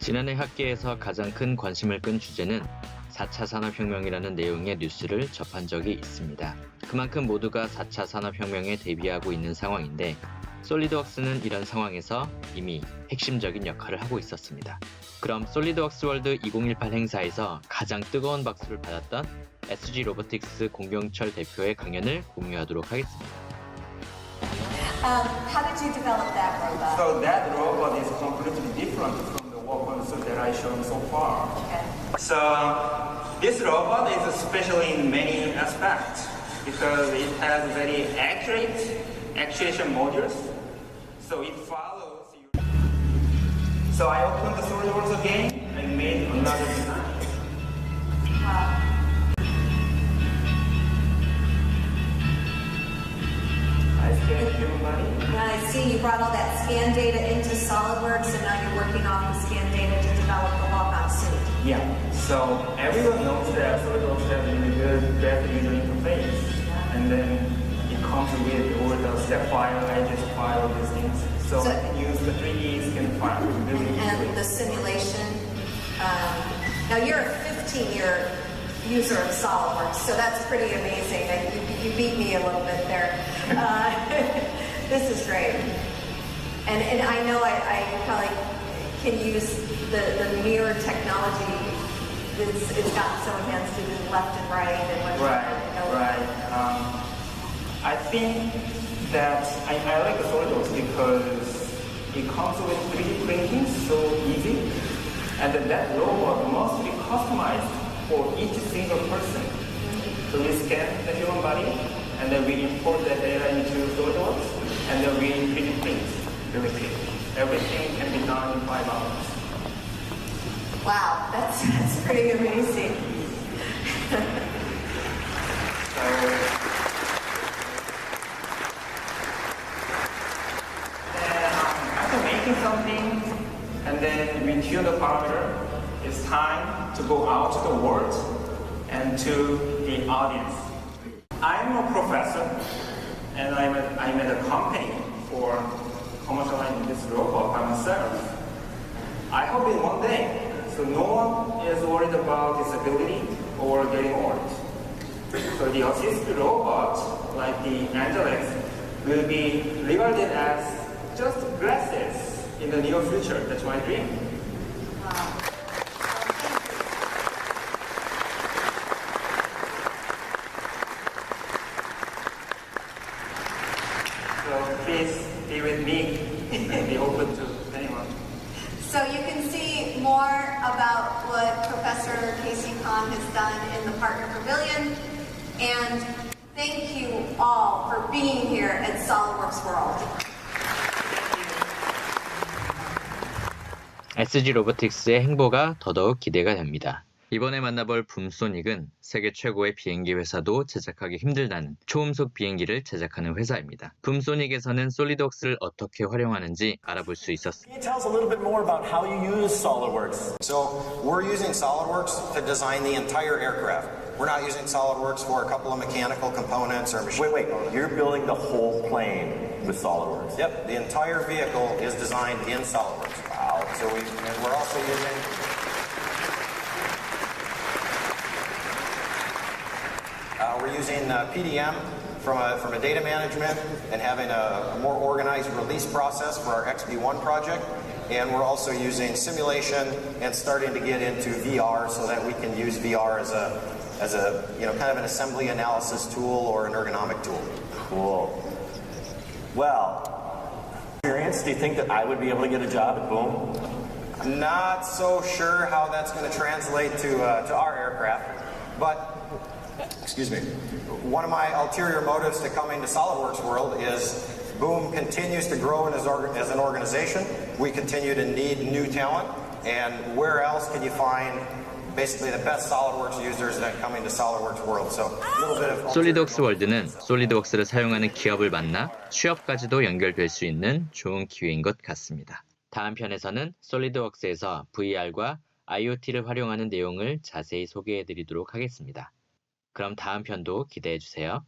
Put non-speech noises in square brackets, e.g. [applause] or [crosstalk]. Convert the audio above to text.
지난해 학계에서 가장 큰 관심을 끈 주제는 4차 산업혁명이라는 내용의 뉴스를 접한 적이 있습니다. 그만큼 모두가 4차 산업혁명에 대비하고 있는 상황인데 솔리드웍스는 이런 상황에서 이미 핵심적인 역할을 하고 있었습니다. 그럼 솔리드웍스 월드 2018 행사에서 가장 뜨거운 박수를 받았던 SG 로보틱스 공병철 대표의 강연을 공유하도록 하겠습니다. Um, how did you develop that robot? So that robot is completely different from that I shown so far. Okay. So this robot is special in many aspects because it has very accurate actuation modules. So it follows. You. So I opened the SolidWorks again and made another design. Wow. I scanned human body. Now I see you brought all that scan data into SolidWorks, and now you're working off the scan data to develop the walkout suit. Yeah. So everyone knows that SolidWorks has really good graphic user interface, and then it comes with all the step file, edges file, these things. So, So- I can use the 3D scan file really And easily. the simulation. Um, now you're a 15-year user of SolidWorks, so that's pretty amazing. You, you beat me a little bit there. Uh, [laughs] this is great. And, and I know I, I probably can use the, the mirror technology. It's, it's gotten so enhanced to the left and right and what Right, right. Um, I think that I, I like the SolidWorks because it comes with 3D printing so easy, and then that robot must be customized for each single person. So we scan the human body, and then we import that data into SolidWorks, and then we 3D print really quick. Everything can be done in five hours. Wow, that's, that's pretty amazing. So then after making something and then we tune the parameter, it's time to go out to the world and to the audience. I'm a professor and I'm at, I'm at a company for commercializing this robot by myself. I hope in one day, so no one is worried about disability or getting old. So the assisted robot, like the Angelix, will be regarded as just glasses in the near future. That's my dream. Wow. So please be with me and be open to anyone. So you can see more about what Professor Casey Kahn has done in the Partner Pavilion. And thank you all for being here at SolidWorks World. SG 로보틱스의 행보가 더더욱 기대가 됩니다. 이번에 만나볼 붐소닉은 세계 최고의 비행기 회사도 제작하기 힘들다는 초음속 비행기를 제작하는 회사입니다. 붐소닉에서는 솔리드웍스를 어떻게 활용하는지 알아볼 수 있었습니다. Can you tell us a little bit more about how you use SolidWorks? So we're using SolidWorks to design the entire aircraft. We're not using SolidWorks for a couple of mechanical components or machine. Wait, wait, you're building the whole plane with SolidWorks. Yep, the entire vehicle is designed in SolidWorks. Wow. So we and we're also using. Uh, we're using uh, PDM from a, from a data management and having a, a more organized release process for our XB1 project. And we're also using simulation and starting to get into VR so that we can use VR as a, as a you know, kind of an assembly analysis tool or an ergonomic tool. Cool. Well, experience, do you think that I would be able to get a job at Boom? Not so sure how that's going to translate to, uh, to our aircraft, but excuse me. One of my ulterior motives to coming to SolidWorks World is Boom continues to grow as, as an organization. We continue to need new talent, and where else can you find basically the best SolidWorks users than coming to SolidWorks World? So a little bit of motive. 월드는 솔리드웍스를 사용하는 기업을 만나 취업까지도 연결될 수 있는 좋은 기회인 것 같습니다. 다음 편에서는 솔리드웍스에서 VR과 IoT를 활용하는 내용을 자세히 소개해 드리도록 하겠습니다. 그럼 다음 편도 기대해 주세요.